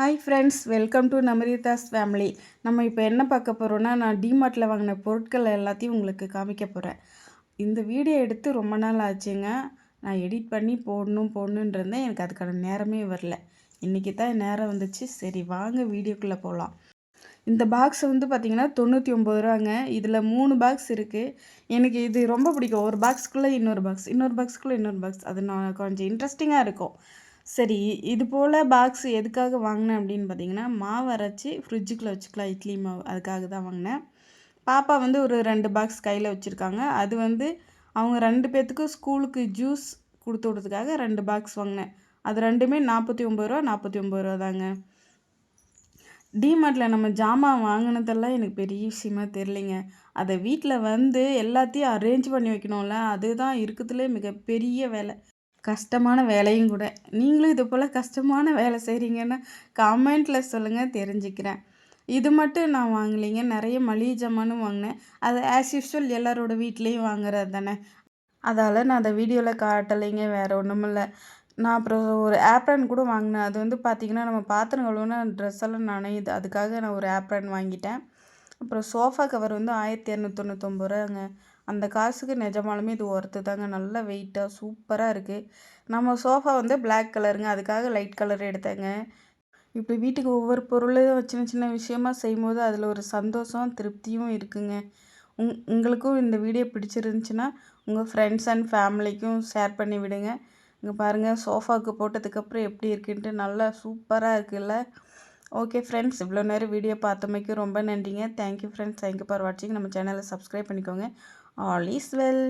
Hi friends welcome to Namaridas family நம்ம இப்போ என்ன பார்க்க போகிறோன்னா நான் டிமார்ட்டில் வாங்கின பொருட்கள் எல்லாத்தையும் உங்களுக்கு காமிக்க போகிறேன் இந்த வீடியோ எடுத்து ரொம்ப நாள் ஆச்சுங்க. நான் எடிட் பண்ணி போடணும் போடணுன்னு இருந்தேன் எனக்கு அதுக்கான நேரமே வரல. இன்றைக்கி தான் நேரம் வந்துச்சு. சரி வாங்க வீடியோக்குள்ளே போகலாம் இந்த பாக்ஸ் வந்து பார்த்திங்கன்னா தொண்ணூற்றி ஒம்பது ரூபாங்க. இதில் மூணு பாக்ஸ் இருக்குது எனக்கு இது ரொம்ப பிடிக்கும். ஒரு பாக்ஸ்க்குள்ளே இன்னொரு பாக்ஸ் இன்னொரு பாக்ஸ்க்குள்ளே இன்னொரு பாக்ஸ் அது நான் கொஞ்சம் இன்ட்ரெஸ்டிங்காக இருக்கும். சரி இது போல் பாக்ஸ் எதுக்காக வாங்கினேன் அப்படின்னு பார்த்தீங்கன்னா மாவு அரைச்சி ஃப்ரிட்ஜுக்குள்ளே வச்சுக்கலாம் இட்லி மாவு. அதுக்காக தான் வாங்கினேன். பாப்பா வந்து ஒரு ரெண்டு பாக்ஸ் கையில் வச்சுருக்காங்க. அது வந்து அவங்க ரெண்டு பேர்த்துக்கும் ஸ்கூலுக்கு ஜூஸ் கொடுத்து விட்றதுக்காக ரெண்டு பாக்ஸ் வாங்கினேன். அது ரெண்டுமே நாற்பத்தி ஒம்பது ரூபா நாற்பத்தி ஒம்பது ரூபா தாங்க. டிமார்ட்டில் நம்ம ஜாமான் வாங்கினதெல்லாம் எனக்கு பெரிய விஷயமா தெரிலிங்க அதை வீட்டில் வந்து எல்லாத்தையும் அரேஞ்ச் பண்ணி வைக்கணும்ல அதுதான் இருக்கிறதுலே மிகப்பெரிய வேலை. கஷ்டமான வேலையும் கூட. நீங்களும் இது போல் கஷ்டமான வேலை செய்கிறீங்கன்னா கமெண்ட்டில் சொல்லுங்கள் தெரிஞ்சுக்கிறேன். இது மட்டும் நான் வாங்கலைங்க. நிறைய மளிகை ஜாமானும் வாங்கினேன். அது ஆஸ் யூஸ்வல் எல்லாரோட வீட்லேயும் வாங்குறது தானே. அதால் நான் அதை வீடியோவில் காட்டலைங்க வேறு ஒன்றும் இல்லை. நான் அப்புறம் ஒரு ஆப்ரன் கூட வாங்கினேன். அது வந்து பார்த்திங்கன்னா நம்ம பாத்திரம் கழுவுனா ட்ரெஸ் எல்லாம் நனையுது. அதுக்காக நான் ஒரு ஆப்ரன் வாங்கிட்டேன். அப்புறம் சோஃபா கவர் வந்து ஆயிரத்தி இரநூத்தொண்ணூத்தொம்பது ரூபாங்க. அந்த காசுக்கு நிஜமாலுமே இது ஒர்த்து தாங்க. நல்ல வெயிட்டாக சூப்பராக இருக்குது நம்ம சோஃபா வந்து பிளாக் கலருங்க அதுக்காக லைட் கலர் எடுத்தேங்க. இப்படி வீட்டுக்கு ஒவ்வொரு பொருளும் சின்ன சின்ன விஷயமா செய்யும்போது அதில் ஒரு சந்தோஷம் திருப்தியும் இருக்குங்க. உங் உங்களுக்கும் இந்த வீடியோ பிடிச்சிருந்துச்சின்னா உங்கள் ஃப்ரெண்ட்ஸ் அண்ட் ஃபேமிலிக்கும் ஷேர் பண்ணி விடுங்க. இங்கே பாருங்கள் சோஃபாவுக்கு போட்டதுக்கப்புறம் எப்படி இருக்குன்ட்டு. நல்லா சூப்பராக இருக்குல்ல? ஓகே ஃப்ரெண்ட்ஸ் இவ்வளோ நேரம் வீடியோ பார்த்தமைக்கு ரொம்ப நன்றிங்க. தேங்க்யூ ஃப்ரெண்ட்ஸ் தேங்க்யூ ஃபார் வாட்சிங் நம்ம சேனலை சப்ஸ்கிரைப் பண்ணிக்கோங்க. All is well